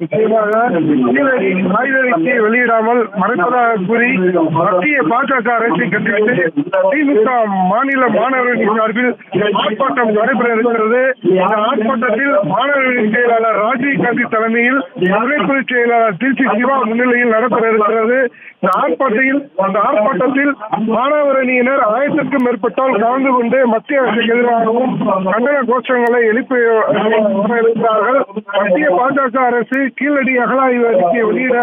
நிச்சயமாக வெளியிடாமல் மறைப்பதாக கூறி மத்திய பாஜக அரசை கண்டித்து திமுக மாநில மாணவர்கள் சார்பில் ஆர்ப்பாட்டம் நடைபெற இருக்கிறது. இந்த ஆர்ப்பாட்டத்தில் மாணவர்கள் செயலாளர் ராஜீவ் காந்தி தலைமையில் துணைப்பொதுச் செயலாளர் திருச்சி சிவா முன்னிலையில் நடைபெற இருக்கிறது. இந்த ஆர்ப்பாட்டத்தில் அந்த ஆர்ப்பாட்டத்தில் மாணவரணியினர் ஆயிரத்திற்கும் மேற்பட்டால் கலந்து கொண்டு மத்திய அரசுக்கு எதிராகவும் கண்டன கோஷங்களை எழுப்பி இருக்கிறார்கள் மத்திய பாஜக அரசு கீழடி அகலாய்வு அறிக்கையை வெளியிட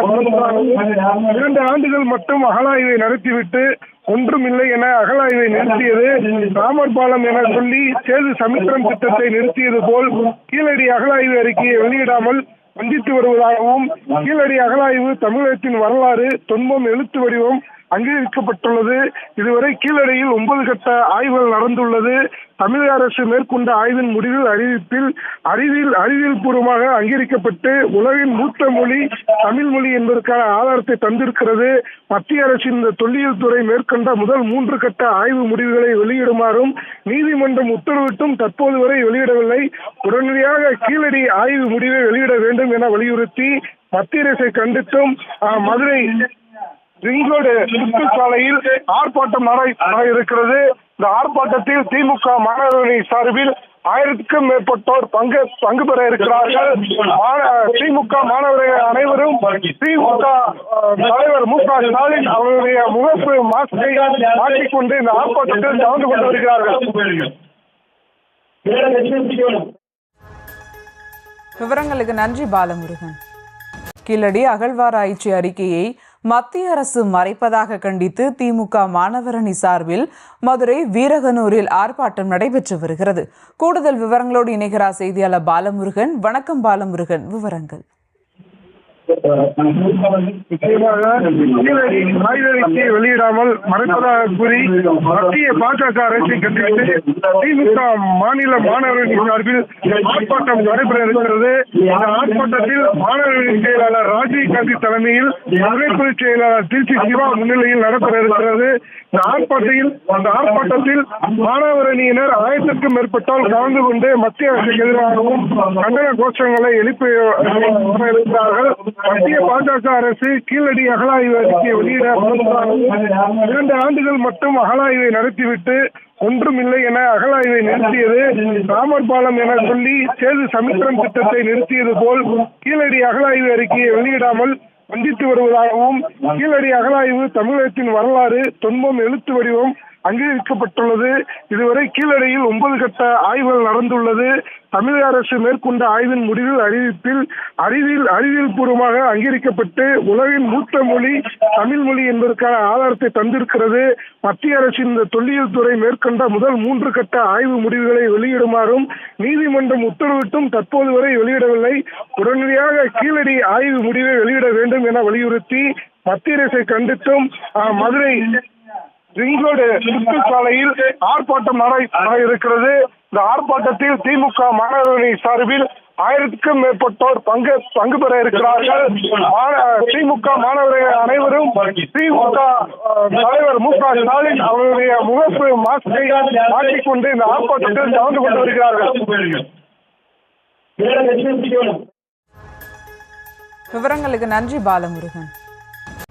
இரண்டு ஆண்டுகள் மட்டும் அகலாய்வை நடத்திவிட்டு ஒன்றும் இல்லை என அகலாய்வை நிறுத்தியது ராமர் பாலம் என சொல்லி சேது சமுத்திரம் திட்டத்தை நிறுத்தியது போல் கீழடி அகலாய்வு அறிக்கையை வெளியிடாமல் வஞ்சித்து வருவதாகவும் கீழடி அகழாய்வு தமிழகத்தின் வரலாறு துன்பம் எழுத்து வடிவம் அங்கீகரிக்கப்பட்டுள்ளது. இதுவரை கீழடியில் ஒன்பது கட்ட ஆய்வுகள் நடந்துள்ளது. தமிழக அரசு மேற்கொண்ட ஆய்வின் முடிவில் அறிவிப்பில் அறிவியல் அறிவியல் பூர்வமாக அங்கீகரிக்கப்பட்டு உலகின் மூத்த மொழி தமிழ் மொழி என்பதற்கான ஆதாரத்தை தந்திருக்கிறது. மத்திய அரசின் இந்த தொல்லியல் துறை மேற்கொண்ட முதல் மூன்று கட்ட ஆய்வு முடிவுகளை வெளியிடுமாறும் நீதிமன்றம் உத்தரவிட்டும் தற்போது வரை வெளியிடவில்லை. உடனடியாக கீழடி ஆய்வு முடிவை வெளியிட வேண்டும் என வலியுறுத்தி மத்திய அரசை கண்டித்தும் மதுரை ரிங் ரோடு சாலையில் ஆர்ப்பாட்டம் நட இருக்கிறது இந்த ஆர்ப்பாட்டத்தில் திமுக மாணவரணி சார்பில் ஆயிரத்துக்கும் மேற்பட்டோர் பங்கு பங்கு பெற இருக்கிறார்கள். திமுக மாணவர்கள் அனைவரும் திமுக தலைவர் மு க ஸ்டாலின் அவருடைய முகப்பு மாஸ்கை மாற்றிக்கொண்டு இந்த ஆர்ப்பாட்டத்தில் கலந்து கொண்டு வருகிறார்கள். விவரங்களுக்கு நன்றி பாலமுருகன். கீழடி அகழ்வாராய்ச்சி அறிக்கையை மத்திய அரசு மறைப்பதாக கண்டித்து திமுக மாணவரணி சார்பில் மதுரை வீரகனூரில் ஆர்ப்பாட்டம் நடைபெற்று வருகிறது. கூடுதல் விவரங்களோடு இணைகிறார் செய்தியாளர் பாலமுருகன். வணக்கம் பாலமுருகன். விவரங்கள். நிச்சயமாக வெளியிடாமல் மறைப்பதாக கூறி மத்திய பாஜக அரசை கண்டித்து திமுக மாநில மாணவர்களின் சார்பில் ஆர்ப்பாட்டம் நடைபெற இருக்கிறது. இந்த ஆர்ப்பாட்டத்தில் மாணவர்களின் செயலாளர் ராஜீவ் காந்தி தலைமையில் துணைப்பொதுச் செயலாளர் திருச்சி சிவா முன்னிலையில் நடைபெற இருக்கிறது. இந்த ஆர்ப்பாட்டத்தில் அந்த ஆர்ப்பாட்டத்தில் மாணவரணியினர் ஆயிரத்திற்கும் மேற்பட்டால் கலந்து கொண்டு மத்திய அரசுக்கு எதிராகவும் கண்டன கோஷங்களை எழுப்பி இருக்கிறார்கள் மத்திய பாஜக அரசு கீழடி அகலாய்வு அறிக்கையை வெளியிட இரண்டு ஆண்டுகள் மட்டும் அகலாய்வை நடத்திவிட்டு ஒன்றும் இல்லை என அகழாய்வை நிறுத்தியது ராமர் பாலம் என சொல்லி சேது சமுத்திரம் திட்டத்தை நிறுத்தியது போல் கீழடி அகலாய்வு அறிக்கையை வெளியிடாமல் வந்தித்து வருவதாகவும் கீழடி அகழாய்வு தமிழகத்தின் வரலாறு துன்பம் எழுத்து வடிவம் அங்கீகரிக்கப்பட்டுள்ளது. இதுவரை கீழடியில் ஒன்பது கட்ட ஆய்வுகள் நடந்துள்ளது. தமிழக அரசு மேற்கொண்ட ஆய்வின் முடிவில் அறிவிப்பில் அறிவியல் அறிவியல் பூர்வமாக அங்கீகரிக்கப்பட்டு உலகின் மூத்த மொழி தமிழ் மொழி என்பதற்கான ஆதாரத்தை தந்திருக்கிறது. மத்திய அரசின் இந்த தொல்லியல் துறை மேற்கொண்ட முதல் மூன்று கட்ட ஆய்வு முடிவுகளை வெளியிடுமாறும் நீதிமன்றம் உத்தரவிட்டும் தற்போது வரை வெளியிடவில்லை. உடனடியாக கீழடி ஆய்வு முடிவை வெளியிட வேண்டும் என வலியுறுத்தி மத்திய அரசை கண்டித்தும் மதுரை ரிங் ரோடு சாலையில் ஆர்ப்பாட்டம் நட- இருக்கிறது இந்த ஆர்ப்பாட்டத்தில் திமுக மாணவரணி சார்பில் ஆயிரத்துக்கும் மேற்பட்டோர் பங்கு பங்கு பெற இருக்கிறார்கள். மா- திமுக மாணவர்கள் அனைவரும் திமுக தலைவர் மு க ஸ்டாலின் அவருடைய முகப்பு மாஸ்கை மாற்றிக்கொண்டு இந்த ஆர்ப்பாட்டத்தில் கலந்து கொண்டு வருகிறார்கள். விவரங்களுக்கு நன்றி பாலமுருகன்.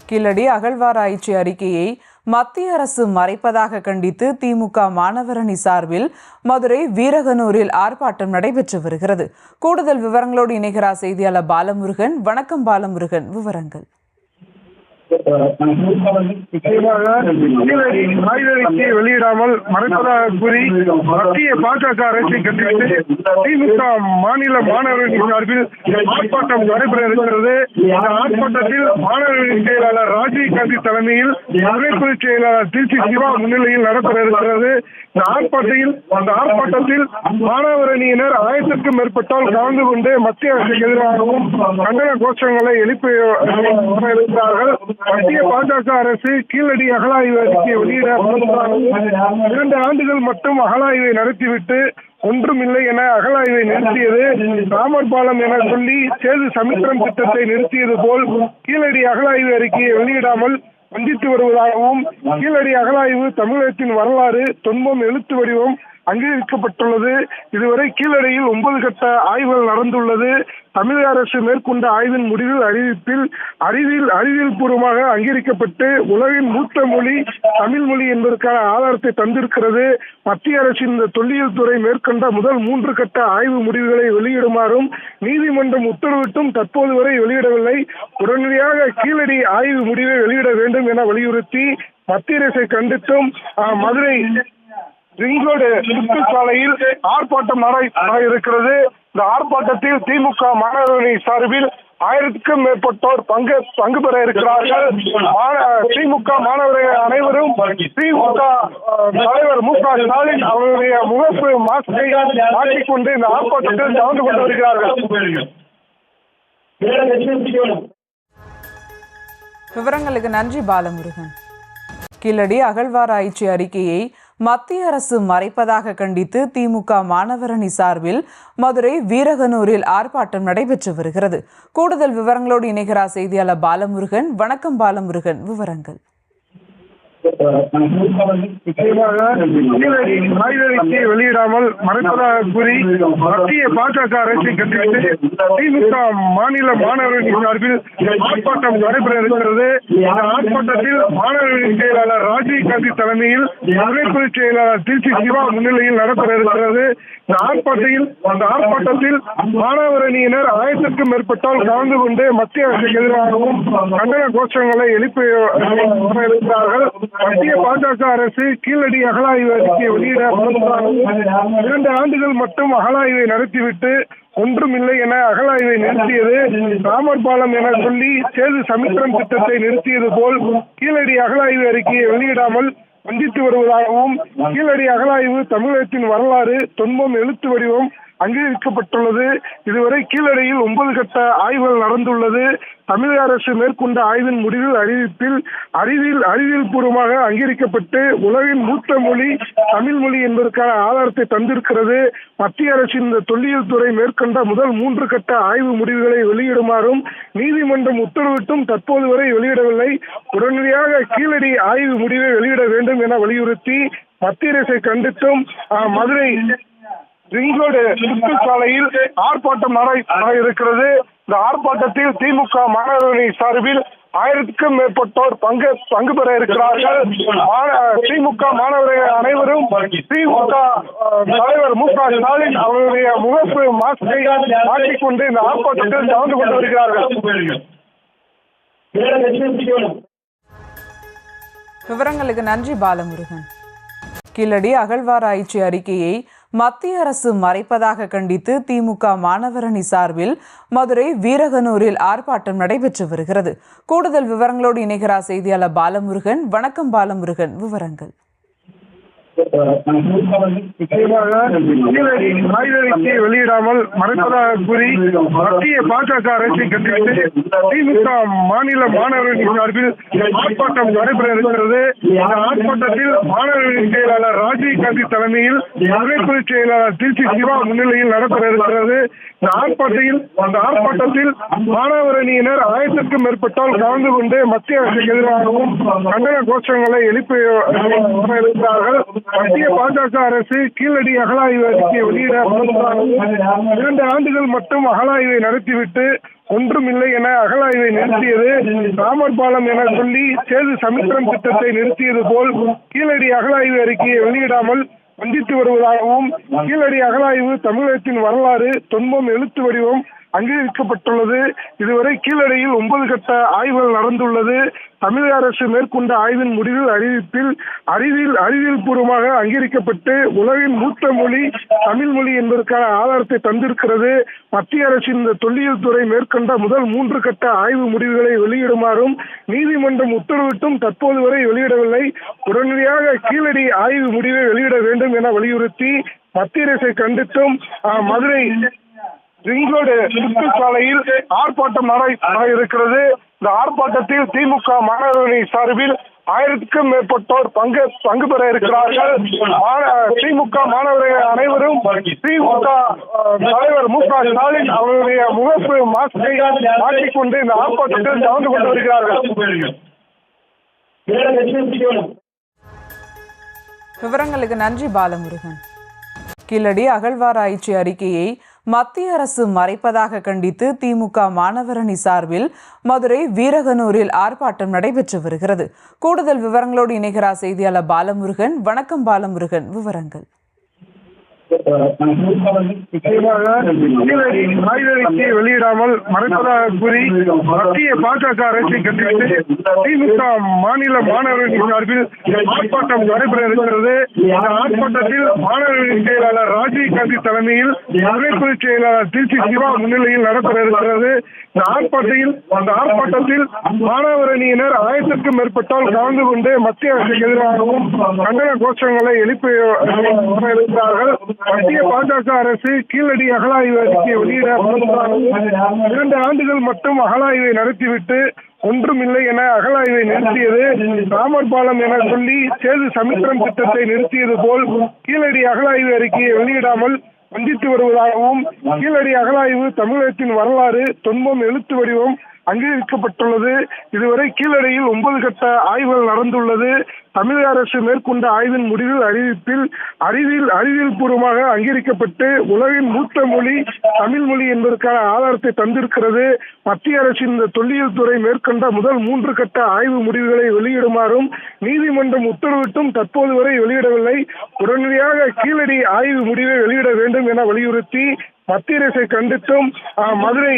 கீழடி அகழ்வாராய்ச்சி அறிக்கையை மத்திய அரசு மறைப்பதாக கண்டித்து திமுக மாணவரணி சார்பில் மதுரை வீரகனூரில் ஆர்ப்பாட்டம் நடைபெற்று வருகிறது. கூடுதல் விவரங்களோடு இணைகிறார் செய்தியாளர் பாலமுருகன். வணக்கம் பாலமுருகன். விவரங்கள். நிச்சயமாக வெளியிடாமல் மறைப்பதாக கூறி மத்திய பாஜக அரசை கண்டித்து திமுக மாநில மாணவர்கள் சார்பில் ஆர்ப்பாட்டம் நடைபெற இருக்கிறது. இந்த ஆர்ப்பாட்டத்தில் மாணவர்கள் செயலாளர் ராஜீவ் காந்தி தலைமையில் துணைப்பொதுச் செயலாளர் திருச்சி சிவா முன்னிலையில் நடைபெற இருக்கிறது. இந்த ஆர்ப்பாட்டத்தில் அந்த ஆர்ப்பாட்டத்தில் மாணவரணியினர் ஆயிரத்திற்கும் மேற்பட்டோர் கலந்து கொண்டு மத்திய அரசுக்கு எதிராகவும் கண்டன கோஷங்களை எழுப்பி இருக்கிறார்கள் மத்திய பாஜக அரசு கீழடி அகழாய்வு அறிக்கையை வெளியிட இரண்டு ஆண்டுகள் மட்டும் அகலாய்வை நடத்திவிட்டு ஒன்றும் இல்லை என அகலாய்வை நிறுத்தியது ராமர் பாலம் என சொல்லி சேது சமுத்திரம் திட்டத்தை நிறுத்தியது போல் கீழடி அகலாய்வு அறிக்கையை வெளியிடாமல் வஞ்சித்து வருவதாகவும் கீழடி அகலாய்வு தமிழகத்தின் வரலாறு துன்பம் எழுத்து வடிவம் அங்கீகரிக்கப்பட்டுள்ளது. இதுவரை கீழடியில் ஒன்பது கட்ட ஆய்வுகள் நடந்துள்ளது. தமிழக அரசு மேற்கொண்ட ஆய்வின் முடிவில் அறிவிப்பில் அறிவியல் அறிவியல் பூர்வமாக அங்கீகரிக்கப்பட்டு உலகின் மூத்த மொழி தமிழ் மொழி என்பதற்கான ஆதாரத்தை தந்திருக்கிறது. மத்திய அரசின் இந்த தொல்லியல் துறை மேற்கொண்ட முதல் மூன்று கட்ட ஆய்வு முடிவுகளை வெளியிடுமாறும் நீதிமன்றம் உத்தரவிட்டும் தற்போது வரை வெளியிடவில்லை. உடனடியாக கீழடி ஆய்வு முடிவை வெளியிட வேண்டும் என வலியுறுத்தி மத்திய அரசை கண்டித்தும் அஹ், மதுரை ரிங் ரோடு சுற்று சாலையில் ஆர்ப்பாட்டம் நட இருக்கிறது இந்த ஆர்ப்பாட்டத்தில் திமுக மாணவரணி சார்பில் ஆயிரத்துக்கும் மேற்பட்டோர் பங்கு பங்கு பெற இருக்கிறார்கள். திமுக மாணவர்கள் அனைவரும் திமுக தலைவர் மு க ஸ்டாலின் அவருடைய முகப்பு மாஸ்கை மாற்றிக்கொண்டு இந்த ஆர்ப்பாட்டத்தில் கலந்து கொண்டு வருகிறார்கள். விவரங்களுக்கு நன்றி பாலமுருகன். கீழடி அகழ்வாராய்ச்சி அறிக்கையை மத்திய அரசு மறைப்பதாக கண்டித்து திமுக மாணவரணி சார்பில் மதுரை வீரகனூரில் ஆர்ப்பாட்டம் நடைபெற்று வருகிறது. கூடுதல் விவரங்களோடு இணைகிறார் செய்தியாளர் பாலமுருகன். வணக்கம் பாலமுருகன். விவரங்கள். ஆய்வறிக்கை வெளியிடாமல் மறைப்பதாக கூறி மத்திய பாஜக அரசை கண்டித்து திமுக மாநில மாணவர்கள் சார்பில் ஆர்ப்பாட்டம் நடைபெற இருக்கிறது. இந்த ஆர்ப்பாட்டத்தில் மாணவரணி செயலாளர் ராஜீவ் காந்தி தலைமையில் துணைப்பொதுச் செயலாளர் திருச்சி சிவா முன்னிலையில் நடைபெற இருக்கிறது. இந்த ஆர்ப்பாட்டத்தில் அந்த ஆர்ப்பாட்டத்தில் மாணவரணியினர் ஆயிரத்திற்கும் மேற்பட்டால் கலந்து கொண்டு மத்திய அரசுக்கு எதிராகவும் கண்டன கோஷங்களை எழுப்பி இருக்கிறார்கள் மத்திய பாஜக அரசு கீழடி அகலாய்வு அறிக்கையை வெளியிட இரண்டு ஆண்டுகள் மட்டும் அகலாய்வை நடத்திவிட்டு ஒன்றும் இல்லை என அகலாய்வை நிறுத்தியது ராமர் பாலம் என சொல்லி சேது சமித்திரம் திட்டத்தை நிறுத்தியது போல் கீழடி அகலாய்வு அறிக்கையை வெளியிடாமல் வஞ்சித்து வருவதாகவும் கீழடி அகலாய்வு தமிழகத்தின் வரலாறு தொன்மம் எழுத்து வடிவம் அங்கீகரிக்கப்பட்டுள்ளது. இதுவரை கீழடியில் ஒன்பது கட்ட ஆய்வுகள் நடந்துள்ளது. தமிழக அரசு மேற்கொண்ட ஆய்வின் முடிவில் அறிவிப்பில் அறிவியல் அறிவியல் பூர்வமாக அங்கீகரிக்கப்பட்டு உலகின் மூத்த மொழி தமிழ் மொழி என்பதற்கான ஆதாரத்தை தந்திருக்கிறது. மத்திய அரசின் இந்த தொல்லியல் துறை மேற்கொண்ட முதல் மூன்று கட்ட ஆய்வு முடிவுகளை வெளியிடுமாறும் நீதிமன்றம் உத்தரவிட்டும் தற்போது வரை வெளியிடவில்லை. உடனடியாக கீழடி ஆய்வு முடிவை வெளியிட வேண்டும் என வலியுறுத்தி மத்திய அரசை கண்டித்தும் மதுரை ரிங் ரோடு சாலையில் ஆர்ப்பாட்டம் நட இருக்கிறது. இந்த ஆர்ப்பாட்டத்தில் திமுக மாணவரணி சார்பில் ஆயிரத்துக்கும் மேற்பட்டோர் பங்கு பங்கு பெற இருக்கிறார்கள். திமுக மாணவர்கள் அனைவரும் திமுக தலைவர் மு க ஸ்டாலின் அவருடைய முகப்பு மாஸ்கை மாற்றிக்கொண்டு இந்த ஆர்ப்பாட்டத்தில் கலந்து கொண்டு வருகிறார்கள். விவரங்களுக்கு நன்றி பாலமுருகன். கீழடி அகழ்வாராய்ச்சி அறிக்கையை மத்திய அரசு மறைப்பதாக கண்டித்து திமுக மாணவரணி சார்பில் மதுரை வீரகனூரில் ஆர்ப்பாட்டம் நடைபெற்று வருகிறது. கூடுதல் விவரங்களோடு இணைகிறார் செய்தியாளர் பாலமுருகன். வணக்கம் பாலமுருகன். விவரங்கள். ஆய்வறிக்கை வெளியிடாமல் மறைப்பதாக கூறி மத்திய பாஜக அரசை கண்டித்து திமுக மாநில மாணவர்களின் சார்பில் ஆர்ப்பாட்டம் நடைபெற இருக்கிறது. இந்த ஆர்ப்பாட்டத்தில் மாணவர்களின் செயலாளர் ராஜீவ் காந்தி தலைமையில் துணைப்பொதுச் செயலாளர் திருச்சி சிவா முன்னிலையில் நடைபெற இருக்கிறது. இந்த ஆர்ப்பாட்டத்தில் அந்த ஆர்ப்பாட்டத்தில் மாணவரணியினர் ஆயிரத்திற்கும் மேற்பட்டால் கலந்து கொண்டு மத்திய அரசுக்கு எதிராகவும் கண்டன கோஷங்களை எழுப்பி இருக்கிறார்கள் மத்திய பாஜக அரசு கீழடி அகலாய்வு அறிக்கையை வெளியிட இரண்டு ஆண்டுகள் மட்டும் அகலாய்வை நடத்திவிட்டு ஒன்றுமில்லை என அகழாய்வை நிறுத்தியது ராமர் பாலம் என சொல்லி சேது சமுத்திரம் திட்டத்தை நிறுத்தியது போல் கீழடி அகலாய்வு அறிக்கையை வெளியிடாமல் வந்தித்து வருவதாகவும் கீழடி அகழாய்வு தமிழகத்தின் வரலாறு துன்பம் எழுத்து வடிவம் அங்கீகரிக்கப்பட்டுள்ளது. இதுவரை கீழடியில் ஒன்பது கட்ட ஆய்வுகள் நடந்துள்ளது. தமிழக அரசு மேற்கொண்ட ஆய்வின் முடிவில் அறிவிப்பில் அறிவியல் அறிவியல் பூர்வமாக அங்கீகரிக்கப்பட்டு உலகின் மூத்த மொழி தமிழ் மொழி என்பதற்கான ஆதாரத்தை தந்திருக்கிறது. மத்திய அரசின் இந்த தொல்லியல் துறை மேற்கொண்ட முதல் மூன்று கட்ட ஆய்வு முடிவுகளை வெளியிடுமாறும் நீதிமன்றம் உத்தரவிட்டும் தற்போது வரை வெளியிடவில்லை. உடனடியாக கீழடி ஆய்வு முடிவை வெளியிட வேண்டும் என வலியுறுத்தி மத்திய அரசை கண்டித்தும் மதுரை ரிங் ரோடு சாலையில் ஆர்ப்பாட்டம் நட இருக்கிறது இந்த ஆர்ப்பாட்டத்தில் திமுக மாணவரணி சார்பில் ஆயிரத்துக்கும் மேற்பட்டோர் பங்கு பங்கு பெற இருக்கிறார்கள். மா- திமுக மாணவர்கள் அனைவரும் திமுக தலைவர் மு க ஸ்டாலின் அவருடைய முகப்பு மாஸ்கை மாற்றிக்கொண்டு இந்த ஆர்ப்பாட்டத்தில் கலந்து கொண்டு வருகிறார்கள். விவரங்களுக்கு நன்றி பாலமுருகன். கீழடி அகழ்வாராய்ச்சி அறிக்கையை மத்திய அரசு மறைப்பதாக கண்டித்து திமுக மாணவரணி சார்பில் மதுரை வீரகனூரில் ஆர்ப்பாட்டம் நடைபெற்று வருகிறது. கூடுதல் விவரங்களோடு இணைகிறார் செய்தியாளர் பாலமுருகன். வணக்கம் பாலமுருகன். விவரங்கள். நிச்சயமாக வெளியிடாமல் மறைப்பதாக கூறி மத்திய பாஜக அரசை கண்டித்து திமுக மாநில மாணவரணி சார்பில் ஆர்ப்பாட்டம் நடைபெற இருக்கிறது. இந்த ஆர்ப்பாட்டத்தில் மாணவரணி செயலாளர் ராஜீவ் காந்தி தலைமையில் துணைப்பொதுச் செயலாளர் திருச்சி சிவா முன்னிலையில் நடைபெற இருக்கிறது. இந்த ஆர்ப்பாட்டத்தில் அந்த ஆர்ப்பாட்டத்தில் மாணவரணியினர் ஆயிரத்திற்கும் மேற்பட்டால் கலந்து கொண்டு மத்திய அரசுக்கு எதிராகவும் கண்டன கோஷங்களை எழுப்பி இருக்கிறார்கள் மத்திய பாஜக அரசு கீழடி அகழாய்வு அறிக்கையை வெளியிட இரண்டு ஆண்டுகள் மட்டும் அகலாய்வை நடத்திவிட்டு ஒன்றுமில்லை என அகலாய்வை நிறுத்தியது ராமர் பாலம் என சொல்லி சேது சமுத்திரம் திட்டத்தை நிறுத்தியது போல் கீழடி அகலாய்வு அறிக்கையை வெளியிடாமல் வஞ்சித்து வருவதாகவும் கீழடி அகலாய்வு தமிழகத்தின் வரலாறு துன்பம் எழுத்து வடிவம் அங்கீகரிக்கப்பட்டுள்ளது. இதுவரை கீழடியில் ஒன்பது கட்ட ஆய்வுகள் நடந்துள்ளது. தமிழக அரசு மேற்கொண்ட ஆய்வின் முடிவில் அறிவிப்பில் அறிவியல் அறிவியல் பூர்வமாக அங்கீகரிக்கப்பட்டு உலகின் மூத்த மொழி தமிழ் மொழி என்பதற்கான ஆதாரத்தை தந்திருக்கிறது. மத்திய அரசின் இந்த தொல்லியல் துறை மேற்கொண்ட முதல் மூன்று கட்ட ஆய்வு முடிவுகளை வெளியிடுமாறும் நீதிமன்றம் உத்தரவிட்டும் தற்போது வரை வெளியிடவில்லை. உடனடியாக கீழடி ஆய்வு முடிவை வெளியிட வேண்டும் என வலியுறுத்தி மத்திய அரசை கண்டித்தும் அஹ், மதுரை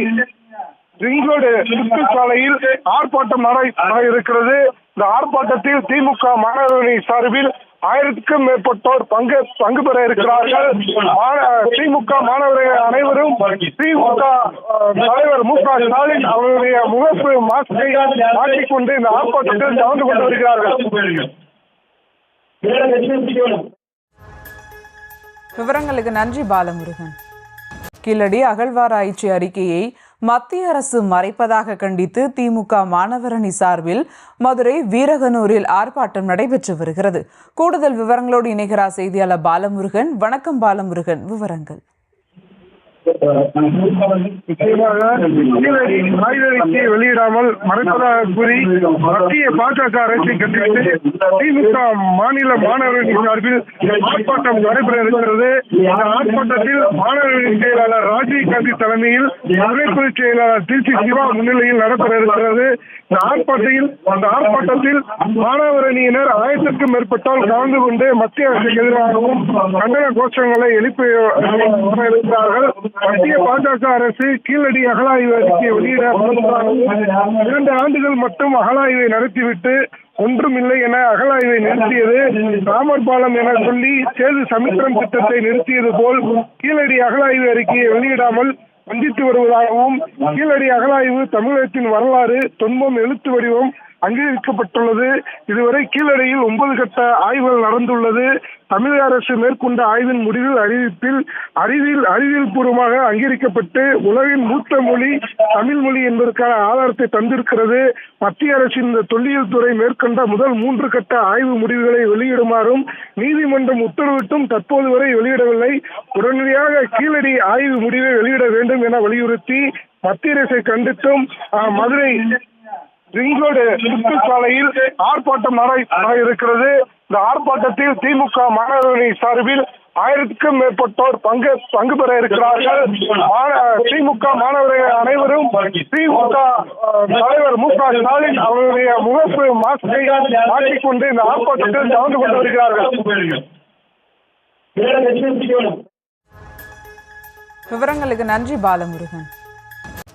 ரிங் ரோடு சுற்று சாலையில் ஆர்ப்பாட்டம் நட இருக்கிறது இந்த ஆர்ப்பாட்டத்தில் திமுக மாணவரணி சார்பில் ஆயிரத்துக்கும் மேற்பட்டோர் பங்கு பங்கு பெற இருக்கிறார்கள். திமுக மாணவர்கள் அனைவரும் திமுக தலைவர் மு க ஸ்டாலின் அவருடைய முகப்பு மாஸ்கை மாற்றிக்கொண்டு இந்த ஆர்ப்பாட்டத்தில் கலந்து கொண்டு வருகிறார்கள். விவரங்களுக்கு நன்றி பாலமுருகன். கீழடி அகழ்வாராய்ச்சி அறிக்கையை மத்திய அரசு மறைப்பதாக கண்டித்து திமுக மாணவரணி சார்பில் மதுரை வீரகனூரில் ஆர்ப்பாட்டம் நடைபெற்று வருகிறது. கூடுதல் விவரங்களோடு இணைகிறார் செய்தியாளர் பாலமுருகன். வணக்கம் பாலமுருகன். விவரங்கள். ஆய்வறிக்கை வெளியிடாமல் மறைப்பதாக கூறி மத்திய பாஜக அரசை கண்டித்து திமுக மாநில மாணவர்கள் சார்பில் ஆர்ப்பாட்டம் நடைபெற இருக்கிறது. இந்த ஆர்ப்பாட்டத்தில் மாணவர்கள் செயலாளர் ராஜீவ் காந்தி தலைமையில் துணைப்பொதுச் செயலாளர் திருச்சி சிவா முன்னிலையில் நடைபெற இருக்கிறது. இந்த ஆர்ப்பாட்டத்தில் அந்த ஆர்ப்பாட்டத்தில் மாணவரணியினர் ஆயிரத்திற்கும் மேற்பட்டோர் கலந்து கொண்டு மத்திய அரசுக்கு எதிராகவும் கண்டன கோஷங்களை எழுப்பி இருக்கிறார்கள் மத்திய பாஜக அரசு கீழடி அகலாய்வு அறிக்கையை வெளியிட இரண்டு ஆண்டுகள் மட்டும் அகலாய்வை நடத்திவிட்டு ஒன்றுமில்லை என அகழாய்வை நிறுத்தியது ராமர் பாலம் என சொல்லி சேது சமுத்திரம் திட்டத்தை நிறுத்தியது போல் கீழடி அகழாய்வு அறிக்கையை வெளியிடாமல் வஞ்சித்து வருவதாகவும் கீழடி அகலாய்வு தமிழகத்தின் வரலாறு துன்பம் எழுத்து வடிவம் அங்கீகரிக்கப்பட்டுள்ளது. இதுவரை கீழடியில் ஒன்பது கட்ட ஆய்வுகள் நடந்துள்ளது. தமிழக அரசு மேற்கொண்ட ஆய்வின் முடிவில் அறிவிப்பில் அறிவியல் அறிவியல் பூர்வமாக அங்கீகரிக்கப்பட்டு உலகின் மூத்த மொழி தமிழ் மொழி என்பதற்கான ஆதாரத்தை தந்திருக்கிறது. மத்திய அரசின் இந்த தொல்லியல் துறை மேற்கொண்ட முதல் மூன்று கட்ட ஆய்வு முடிவுகளை வெளியிடுமாறும் நீதிமன்றம் உத்தரவிட்டும் தற்போது வரை வெளியிடவில்லை. உடனடியாக கீழடி ஆய்வு முடிவை வெளியிட வேண்டும் என வலியுறுத்தி மத்திய அரசை கண்டித்தும் மதுரை ரிங் ரோடு சாலையில் ஆர்ப்பாட்டம் நட இருக்கிறது இந்த ஆர்ப்பாட்டத்தில் திமுக மாணவரணி சார்பில் ஆயிரத்துக்கும் மேற்பட்டோர் பங்கு பங்கு பெற இருக்கிறார்கள். திமுக மாணவர்கள் அனைவரும் திமுக தலைவர் மு க ஸ்டாலின் அவருடைய முகப்பு மாஸ்கை மாற்றிக்கொண்டு இந்த ஆர்ப்பாட்டத்தில் கலந்து கொண்டு வருகிறார்கள். விவரங்களுக்கு நன்றி பாலமுருகன்.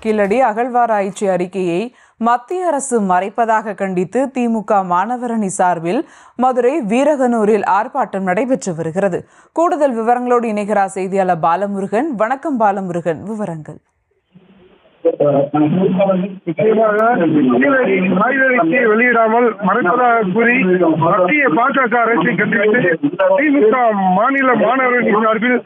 கீழடி அகழ்வாராய்ச்சி அறிக்கையை மத்திய அரசு மறைப்பதாக கண்டித்து திமுக மாணவரணி சார்பில் மதுரை வீரகனூரில் ஆர்ப்பாட்டம் நடைபெற்று வருகிறது. கூடுதல் விவரங்களோடு இணைகிறார் செய்தியாளர் பாலமுருகன். வணக்கம் பாலமுருகன். விவரங்கள். ஆய்வறிக்கை வெளியிடாமல் மறைப்பதாக கூறி மத்திய பாஜக அரசை கண்டித்து திமுக மாநில மாணவர்களின் சார்பில்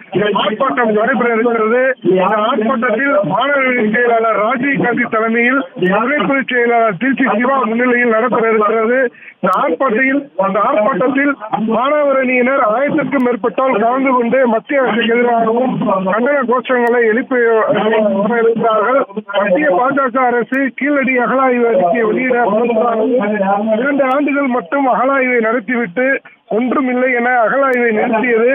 ஆர்ப்பாட்டம் நடைபெற இருக்கிறது. இந்த ஆர்ப்பாட்டத்தில் மாணவர்களின் செயலாளர் ராஜீவ் காந்தி தலைமையில் துணைப்பொதுச் செயலாளர் திருச்சி சிவா முன்னிலையில் நடைபெற இருக்கிறது. இந்த ஆர்ப்பாட்டத்தில் அந்த ஆர்ப்பாட்டத்தில் மாணவரணியினர் ஆயிரத்திற்கும் மேற்பட்டால் கலந்து கொண்டு மத்திய அரசுக்கு எதிராகவும் கண்டன கோஷங்களை எழுப்பி இருக்கிறார்கள் மத்திய பாஜக அரசு கீழடி அகலாய்வு அறிக்கையை வெளியிட இரண்டு ஆண்டுகள் மட்டும் அகலாய்வை நடத்திவிட்டு ஒன்றுமில்லை என அகழாய்வை நிறுத்தியது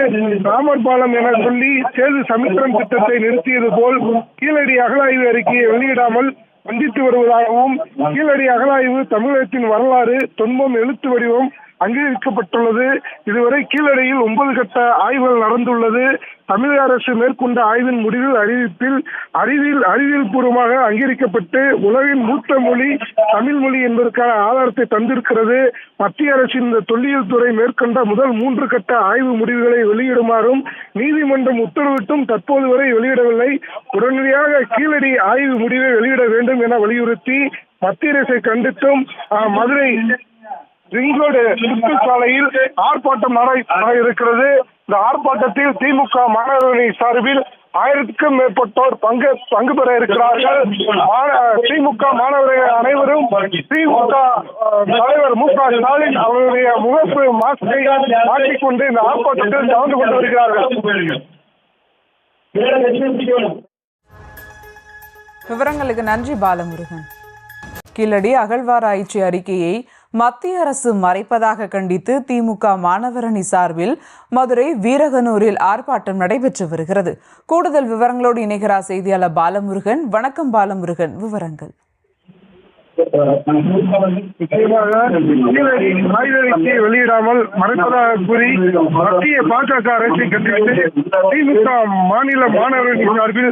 ராமர் பாலம் என சொல்லி சேது சமுத்திரம் திட்டத்தை நிறுத்தியது போல் கீழடி அகலாய்வு அறிக்கையை வெளியிடாமல் வந்தித்து வருவதாகவும் கீழடி அகழாய்வு தமிழகத்தின் வரலாறு துன்பம் எழுத்து வடிவம் அங்கீகரிக்கப்பட்டுள்ளது. இதுவரை கீழடியில் ஒன்பது கட்ட ஆய்வுகள் நடந்துள்ளது. தமிழக அரசு மேற்கொண்ட ஆய்வின் முடிவில் அறிவிப்பில் அறிவியல் அறிவியல் பூர்வமாக அங்கீகரிக்கப்பட்டு உலகின் மூத்த மொழி தமிழ் மொழி என்பதற்கான ஆதாரத்தை தந்திருக்கிறது. மத்திய அரசின் இந்த தொல்லியல் துறை மேற்கொண்ட முதல் மூன்று கட்ட ஆய்வு முடிவுகளை வெளியிடுமாறும் நீதிமன்றம் உத்தரவிட்டும் தற்போது வரை வெளியிடவில்லை. உடனடியாக கீழடி ஆய்வு முடிவை வெளியிட வேண்டும் என வலியுறுத்தி மத்திய அரசை கண்டித்தும் மதுரை ரிங் ரோடு சாலையில் ஆர்ப்பாட்டம் நட இருக்கிறது இந்த ஆர்ப்பாட்டத்தில் திமுக மாணவரணி சார்பில் ஆயிரத்துக்கும் மேற்பட்டோர் பங்கு பங்கு பெற இருக்கிறார்கள். மா- திமுக மாணவர்கள் அனைவரும் திமுக தலைவர் மு க ஸ்டாலின் அவருடைய முகப்பு மாஸ்கை மாற்றிக்கொண்டு இந்த ஆர்ப்பாட்டத்தில் கலந்து கொண்டு வருகிறார்கள். விவரங்களுக்கு நன்றி பாலமுருகன். கீழடி அகழ்வாராய்ச்சி அறிக்கையை மத்திய அரசு மறைப்பதாக கண்டித்து திமுக மாணவரணி சார்பில் மதுரை வீரகனூரில் ஆர்ப்பாட்டம் நடைபெற்று வருகிறது. கூடுதல் விவரங்களோடு இணைகிறார் செய்தியாளர் பாலமுருகன். வணக்கம் பாலமுருகன். விவரங்கள். நிச்சயமாக வெளியிடாமல் மறைப்பதாக கூறி மத்திய பாஜக அரசை கண்டித்து திமுக மாநில மாணவர்கள் சார்பில்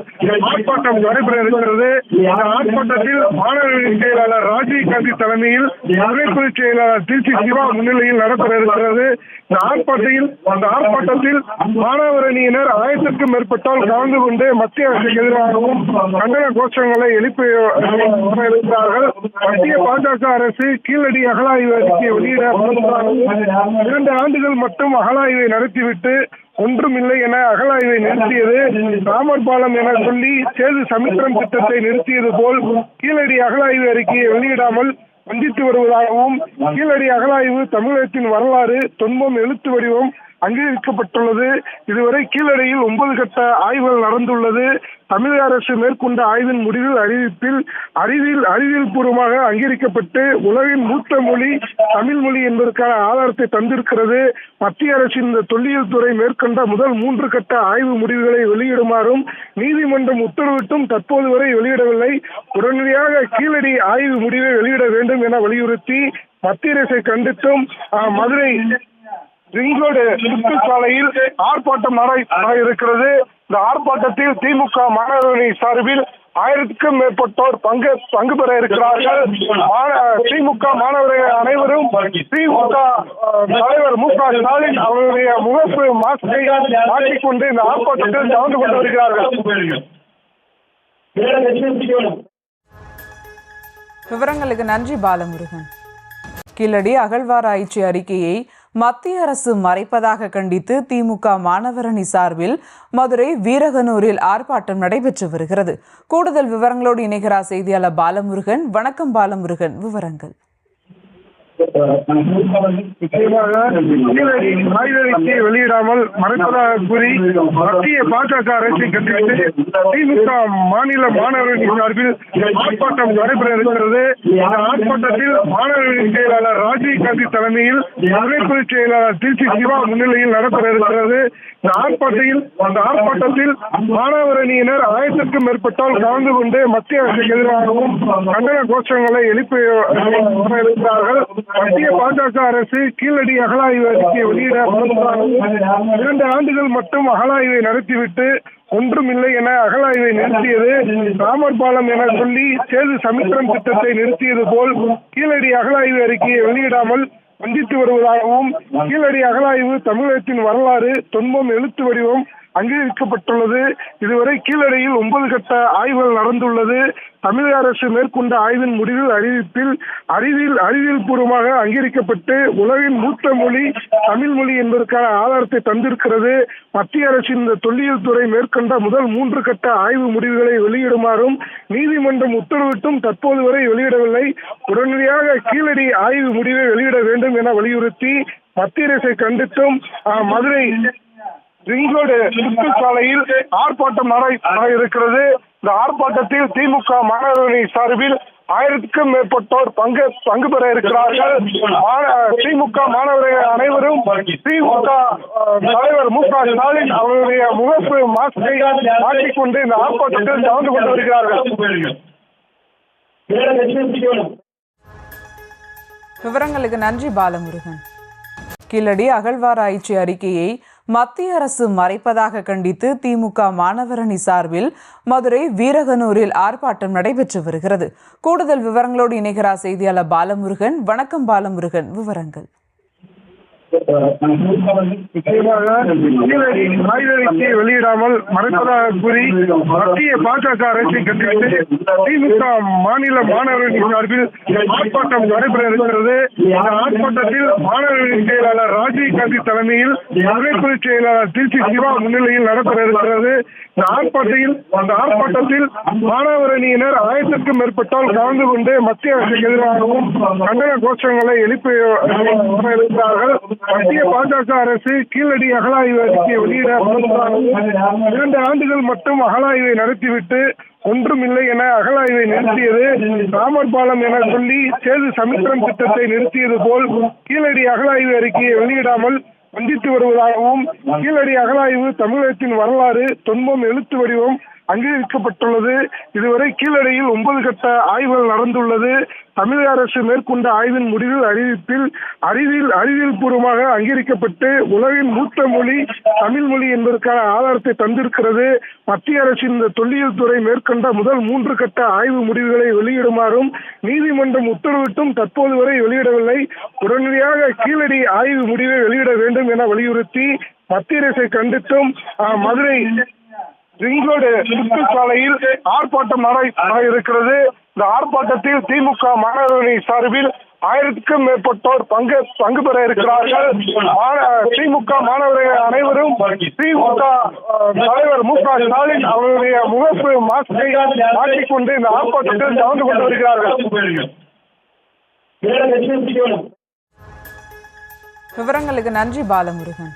ஆர்ப்பாட்டம் நடைபெற இருக்கிறது. இந்த ஆர்ப்பாட்டத்தில் மாணவர்கள் செயலாளர் ராஜீவ் காந்தி தலைமையில் துணைப்பொதுச் செயலாளர் திருச்சி சிவா முன்னிலையில் நடைபெற இருக்கிறது. இந்த ஆர்ப்பாட்டத்தில் அந்த ஆர்ப்பாட்டத்தில் மாணவரணியினர் ஆயிரத்திற்கும் மேற்பட்டால் கலந்து கொண்டு மத்திய அரசுக்கு எதிராகவும் கண்டன கோஷங்களை எழுப்பி இருக்கிறார்கள் மத்திய பாஜக அரசு கீழடி அகழாய்வு அறிக்கையை வெளியிட இரண்டு ஆண்டுகள் மட்டும் அகலாய்வை நடத்திவிட்டு ஒன்றுமில்லை என அகழாய்வை நிறுத்தியது ராமர் பாலம் என சொல்லி சேது சமுத்திரம் திட்டத்தை நிறுத்தியது போல் கீழடி அகலாய்வு அறிக்கையை வெளியிடாமல் வஞ்சித்து வருவதாகவும் கீழடி அகழாய்வு தமிழகத்தின் வரலாறு துன்பம் எழுத்து வடிவம் அங்கீகரிக்கப்பட்டுள்ளது. இதுவரை கீழடியில் ஒன்பது கட்ட ஆய்வுகள் நடந்துள்ளது. தமிழக அரசு மேற்கொண்ட ஆய்வின் முடிவில் அறிவிப்பில் அறிவியல் அறிவியல் பூர்வமாக அங்கீகரிக்கப்பட்டு உலகின் மூத்த மொழி தமிழ் மொழி என்பதற்கான ஆதாரத்தை தந்திருக்கிறது. மத்திய அரசின் இந்த தொல்லியல் துறை மேற்கொண்ட முதல் மூன்று கட்ட ஆய்வு முடிவுகளை வெளியிடுமாறும் நீதிமன்றம் உத்தரவிட்டும் தற்போது வரை வெளியிடவில்லை. உடனடியாக கீழடி ஆய்வு முடிவை வெளியிட வேண்டும் என வலியுறுத்தி மத்திய அரசை கண்டித்தும் அஹ், ரிங் ரோடு சுற்று சாலையில் ஆர்ப்பாட்டம் நட இருக்கிறது இந்த ஆர்ப்பாட்டத்தில் திமுக மாணவரணி சார்பில் ஆயிரத்துக்கும் மேற்பட்டோர் பங்கு பங்கு பெற இருக்கிறார்கள். திமுக மாணவர்கள் அனைவரும் திமுக தலைவர் மு க ஸ்டாலின் அவருடைய முகப்பு மாஸ்கை மாற்றிக்கொண்டு இந்த ஆர்ப்பாட்டத்தில் கலந்து கொண்டு வருகிறார்கள். விவரங்களுக்கு நன்றி பாலமுருகன். கீழடி அகழ்வாராய்ச்சி அறிக்கையை மத்திய அரசு மறைப்பதாக கண்டித்து திமுக மாணவரணி சார்பில் மதுரை வீரகனூரில் ஆர்ப்பாட்டம் நடைபெற்று வருகிறது. கூடுதல் விவரங்களோடு இணைகிறார் செய்தியாளர் பாலமுருகன். வணக்கம் பாலமுருகன். விவரங்கள். ஆய்வறிக்கை வெளியிடாமல் மறைப்பதாக கூறி மத்திய பாஜக அரசை கண்டித்து திமுக மாநில மாணவர்கள் சார்பில் ஆர்ப்பாட்டம் நடைபெற இருக்கிறது. இந்த ஆர்ப்பாட்டத்தில் மாணவரணி செயலாளர் ராஜீவ் காந்தி தலைமையில் துணைப்பொதுச் செயலாளர் திருச்சி சிவா முன்னிலையில் நடைபெற இருக்கிறது. இந்த ஆர்ப்பாட்டத்தில் அந்த ஆர்ப்பாட்டத்தில் மாணவரணியினர் ஆயிரத்திற்கும் மேற்பட்டோர் கலந்து கொண்டு மத்திய அரசுக்கு எதிராகவும் கண்டன கோஷங்களை எழுப்பி இருக்கிறார்கள் மத்திய பாஜக அரசு கீழடி அகலாய்வு அறிக்கையை வெளியிட இரண்டு ஆண்டுகள் மட்டும் அகலாய்வை நடத்திவிட்டு ஒன்றும் இல்லை என அகலாய்வை நிறுத்தியது ராமர் பாலம் என சொல்லி சேது சமுத்திரம் திட்டத்தை நிறுத்தியது போல் கீழடி அகலாய்வு அறிக்கையை வெளியிடாமல் வஞ்சித்து வருவதாகவும் கீழடி அகலாய்வு தமிழகத்தின் வரலாறு தொன்மம் எழுத்து வடிவம் அங்கீகரிக்கப்பட்டுள்ளது. இதுவரை கீழடியில் ஒன்பது கட்ட ஆய்வுகள் நடந்துள்ளது. தமிழக அரசு மேற்கொண்ட ஆய்வின் முடிவில் அறிவிப்பில் அறிவியல் அறிவியல் பூர்வமாக அங்கீகரிக்கப்பட்டு உலகின் மூத்த மொழி தமிழ் மொழி என்பதற்கான ஆதாரத்தை தந்திருக்கிறது. மத்திய அரசின் இந்த தொல்லியல் துறை மேற்கொண்ட முதல் மூன்று கட்ட ஆய்வு முடிவுகளை வெளியிடுமாறும் நீதிமன்றம் உத்தரவிட்டும் தற்போது வரை வெளியிடவில்லை. உடனடியாக கீழடி ஆய்வு முடிவை வெளியிட வேண்டும் என வலியுறுத்தி மத்திய அரசை கண்டித்தும் அஹ், மதுரை ரிங் ரோடு சாலையில் ஆர்ப்பாட்டம் நட இருக்கிறது. இந்த ஆர்ப்பாட்டத்தில் திமுக மாணவரணி சார்பில் ஆயிரத்துக்கும் மேற்பட்டோர் பங்கு பங்கு பெற இருக்கிறார்கள். திமுக மாணவர்கள் அனைவரும் திமுக தலைவர் மு க ஸ்டாலின் அவருடைய முகப்பு மாஸ்கை மாற்றிக்கொண்டு இந்த ஆர்ப்பாட்டத்தில் கலந்து கொண்டு வருகிறார்கள். விவரங்களுக்கு நன்றி பாலமுருகன். கீழடி அகழ்வாராய்ச்சி அறிக்கையை மத்திய அரசு மறைப்பதாக கண்டித்து திமுக மாணவரணி சார்பில் மதுரை வீரகனூரில் ஆர்ப்பாட்டம் நடைபெற்று வருகிறது. கூடுதல் விவரங்களோடு இணைகிறார் செய்தியாளர் பாலமுருகன். வணக்கம் பாலமுருகன். விவரங்கள். ஆய்வறிக்கை வெளியிடாமல் மறைப்பதாக கூறி மத்திய பாஜக அரசை கண்டித்து திமுக மாநில மாணவர்களின் சார்பில் ஆர்ப்பாட்டம் நடைபெற இருக்கிறது. இந்த ஆர்ப்பாட்டத்தில் மாணவர்களின் செயலாளர் ராஜீவ் காந்தி தலைமையில் துணை செயலாளர் திருச்சி சிவா முன்னிலையில் நடைபெற இருக்கிறது. இந்த ஆர்ப்பாட்டத்தில் அந்த ஆர்ப்பாட்டத்தில் மாணவரணியினர் ஆயிரத்திற்கும் மேற்பட்டால் கலந்து கொண்டு மத்திய அரசுக்கு எதிராகவும் கண்டன கோஷங்களை எழுப்பி இருக்கிறார்கள் மத்திய பாஜக அரசு கீழடி அகலாய்வு அறிக்கையை வெளியிட இரண்டு ஆண்டுகள் மட்டும் அகலாய்வை நடத்திவிட்டு ஒன்றும் இல்லை என அகழாய்வை நிறுத்தியது ராமர் பாலம் என சொல்லி சேது சமுத்திரம் திட்டத்தை நிறுத்தியது போல் கீழடி அகலாய்வு அறிக்கையை வெளியிடாமல் வந்தித்து வருவதாகவும் கீழடி அகழாய்வு தமிழகத்தின் வரலாறு துன்பம் எழுத்து வடிவம் அங்கீகரிக்கப்பட்டுள்ளது. இதுவரை கீழடியில் ஒன்பது கட்ட ஆய்வுகள் நடந்துள்ளது. தமிழக அரசு மேற்கொண்ட ஆய்வின் முடிவில் அறிவிப்பில் அறிவியல் அறிவியல் பூர்வமாக அங்கீகரிக்கப்பட்டு உலகின் மூத்த மொழி தமிழ் மொழி என்பதற்கான ஆதாரத்தை தந்திருக்கிறது. மத்திய அரசின் இந்த தொல்லியல் துறை மேற்கொண்ட முதல் மூன்று கட்ட ஆய்வு முடிவுகளை வெளியிடுமாறும் நீதிமன்றம் உத்தரவிட்டும் தற்போது வரை வெளியிடவில்லை. உடனடியாக கீழடி ஆய்வு முடிவை வெளியிட வேண்டும் என வலியுறுத்தி மத்திய அரசை கண்டித்தும் மதுரை ரிங் ரோடு சாலையில் ஆர்ப்பாட்டம் நட இருக்கிறது இந்த ஆர்ப்பாட்டத்தில் திமுக மாணவரணி சார்பில் ஆயிரத்துக்கும் மேற்பட்டோர் பங்கு பங்கு பெற இருக்கிறார்கள். திமுக மாணவர்கள் அனைவரும் திமுக தலைவர் மு க ஸ்டாலின் அவருடைய முகப்பு மாஸ்கை மாற்றிக்கொண்டு இந்த ஆர்ப்பாட்டத்தில் கலந்து கொண்டு வருகிறார்கள். விவரங்களுக்கு நன்றி பாலமுருகன்.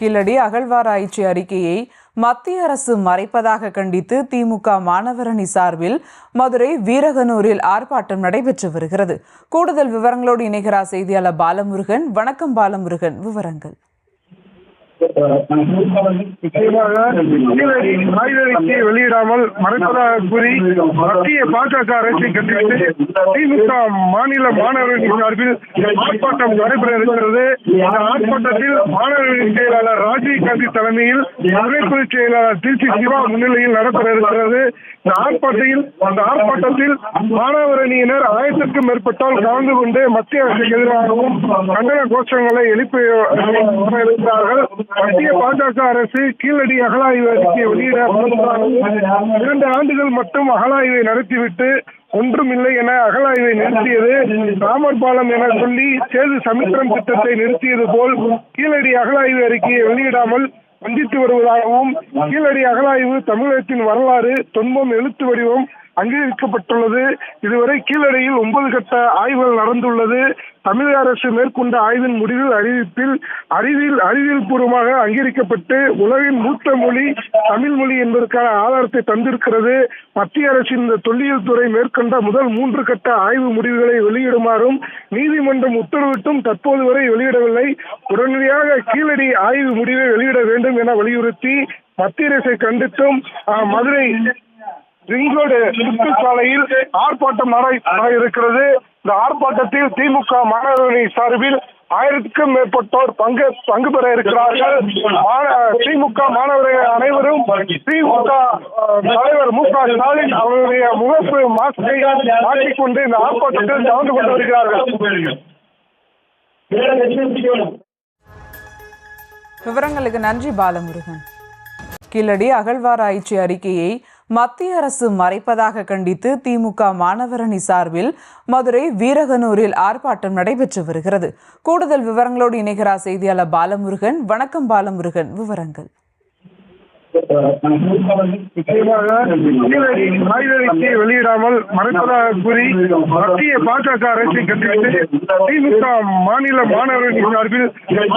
கீழடி அகழ்வாராய்ச்சி அறிக்கையை மத்திய அரசு மறைப்பதாக கண்டித்து திமுக மாணவரணி சார்பில் மதுரை வீரகனூரில் ஆர்ப்பாட்டம் நடைபெற்று வருகிறது. கூடுதல் விவரங்களோடு இணைகிறார் செய்தியாளர் பாலமுருகன். வணக்கம் பாலமுருகன். விவரங்கள். நிச்சயமாக வெளியிடாமல் மறைப்பதாக கூறி மத்திய பாஜக அரசை கண்டித்து திமுக மாநில மாணவர்கள் சார்பில் ஆர்ப்பாட்டம் நடைபெற இருக்கிறது. இந்த ஆர்ப்பாட்டத்தில் மாணவர்கள் செயலாளர் ராஜீவ் காந்தி தலைமையில் துணை செயலாளர் திருச்சி சிவா முன்னிலையில் நடைபெற இருக்கிறது. இந்த ஆர்ப்பாட்டத்தில் அந்த ஆர்ப்பாட்டத்தில் மாணவரணியினர் ஆயிரத்திற்கும் மேற்பட்டோர் கலந்து கொண்டு மத்திய அரசுக்கு எதிராகவும் கண்டன கோஷங்களை எழுப்பி இருக்கிறார்கள் மத்திய பாஜக அரசு கீழடி அகழாய்வு அறிக்கையை வெளியிட இரண்டு ஆண்டுகள் மட்டும் அகலாய்வை நடத்திவிட்டு ஒன்றும் இல்லை என அகலாய்வை நிறுத்தியது ராமர் பாலம் என சொல்லி சேது சமுத்திரம் திட்டத்தை நிறுத்தியது போல் கீழடி அகலாய்வு அறிக்கையை வெளியிடாமல் வஞ்சித்து வருவதாகவும் கீழடி அகலாய்வு தமிழகத்தின் வரலாறு துன்பம் எழுத்து வடிவம் அங்கீகரிக்கப்பட்டுள்ளது. இதுவரை கீழடியில் ஒன்பது கட்ட ஆய்வுகள் நடந்துள்ளது. தமிழக அரசு மேற்கொண்ட ஆய்வின் முடிவில் அறிவிப்பில் அறிவியல் அறிவியல் பூர்வமாக அங்கீகரிக்கப்பட்டு உலகின் மூத்த மொழி தமிழ் மொழி என்பதற்கான ஆதாரத்தை தந்திருக்கிறது. மத்திய அரசின் இந்த தொல்லியல் துறை மேற்கொண்ட முதல் மூன்று கட்ட ஆய்வு முடிவுகளை வெளியிடுமாறும் நீதிமன்றம் உத்தரவிட்டும் தற்போது வரை வெளியிடவில்லை. உடனடியாக கீழடி ஆய்வு முடிவை வெளியிட வேண்டும் என வலியுறுத்தி மத்திய அரசை கண்டித்தும் அஹ், ரிங் ரோடு சுற்று சாலையில் ஆர்ப்பாட்டம் நட இருக்கிறது இந்த ஆர்ப்பாட்டத்தில் திமுக மாணவரணி சார்பில் ஆயிரத்துக்கும் மேற்பட்டோர் பங்கு பங்கு பெற இருக்கிறார்கள். திமுக மாணவர்கள் அனைவரும் திமுக தலைவர் மு க ஸ்டாலின் அவருடைய முகப்பு மாஸ்கை மாற்றிக்கொண்டு இந்த ஆர்ப்பாட்டத்தில் கலந்து கொண்டு வருகிறார்கள். விவரங்களுக்கு நன்றி பாலமுருகன். கீழடி அகழ்வாராய்ச்சி அறிக்கையை மத்திய அரசு மறைப்பதாக கண்டித்து திமுக மாணவரணி சார்பில் மதுரை வீரகனூரில் ஆர்ப்பாட்டம் நடைபெற்று வருகிறது. கூடுதல் விவரங்களோடு இணைகிறார் செய்தியாளர் பாலமுருகன். வணக்கம் பாலமுருகன். விவரங்கள். நிச்சயமாக வெளியிடாமல் மறைப்பதாக கூறி மத்திய பாஜக அரசை கண்டித்து திமுக மாநில மாணவர்கள் சார்பில்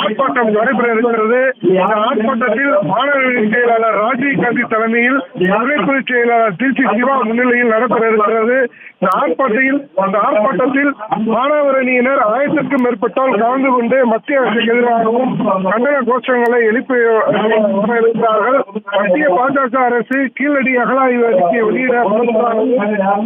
ஆர்ப்பாட்டம் நடைபெற இருக்கிறது. இந்த ஆர்ப்பாட்டத்தில் மாணவரணி செயலாளர் ராஜீவ் காந்தி தலைமையில் துணைப்பொதுச் செயலாளர் திருச்சி சிவா முன்னிலையில் நடைபெற இருக்கிறது. இந்த ஆர்ப்பாட்டத்தில் அந்த ஆர்ப்பாட்டத்தில் மாணவரணியினர் ஆயிரத்திற்கும் மேற்பட்டோர் கலந்து கொண்டு மத்திய அரசுக்கு எதிராகவும் கண்டன கோஷங்களை எழுப்பி இருக்கிறார்கள் மத்திய பாஜக அரசு கீழடி அகலாய்வு அறிக்கையை வெளியிட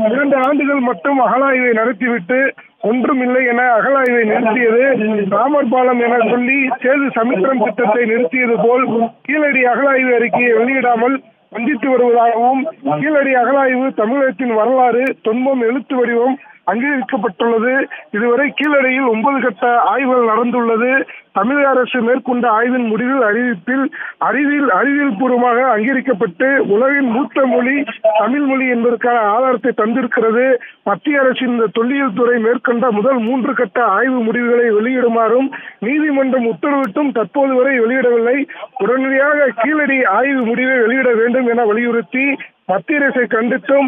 இரண்டு ஆண்டுகள் மட்டும் அகலாய்வை நடத்திவிட்டு ஒன்றும் இல்லை என அகழாய்வை நிறுத்தியது ராமர் பாலம் என சொல்லி சேது சமுத்திரம் திட்டத்தை நிறுத்தியது போல் கீழடி அகழாய்வு அறிக்கையை வெளியிடாமல் வஞ்சித்து வருவதாகவும் கீழடி அகலாய்வு தமிழகத்தின் வரலாறு துன்பம் எழுத்து வடிவம் அங்கீகரிக்கப்பட்டுள்ளது. இதுவரை கீழடியில் ஒன்பது கட்ட ஆய்வுகள் நடந்துள்ளது. தமிழக அரசு மேற்கொண்ட ஆய்வின் முடிவில் அறிவிப்பில் அறிவியல் அறிவியல் பூர்வமாக அங்கீகரிக்கப்பட்டு உலகின் மூத்த மொழி தமிழ் மொழி என்பதற்கான ஆதாரத்தை தந்திருக்கிறது. மத்திய அரசின் இந்த தொல்லியல் துறை மேற்கொண்ட முதல் மூன்று கட்ட ஆய்வு முடிவுகளை வெளியிடுமாறும் நீதிமன்றம் உத்தரவிட்டும் தற்போது வரை வெளியிடவில்லை. உடனடியாக கீழடி ஆய்வு முடிவை வெளியிட வேண்டும் என வலியுறுத்தி மத்திய அரசை கண்டித்தும்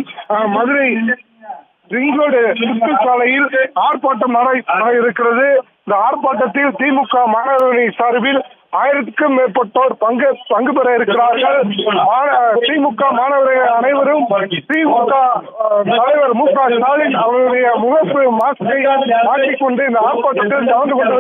மதுரை ரிங் ரோடு சாலையில் ஆர்ப்பாட்டம் நட இருக்கிறது இந்த ஆர்ப்பாட்டத்தில் திமுக மாணவரணி சார்பில் ஆயிரத்துக்கும் மேற்பட்டோர் பங்கு பங்கு பெற இருக்கிறார்கள். திமுக மாணவர்கள் அனைவரும் திமுக தலைவர் மு க ஸ்டாலின் அவருடைய முகப்பு மாஸ்கை மாற்றிக்கொண்டு இந்த ஆர்ப்பாட்டத்தில் கலந்து கொண்டு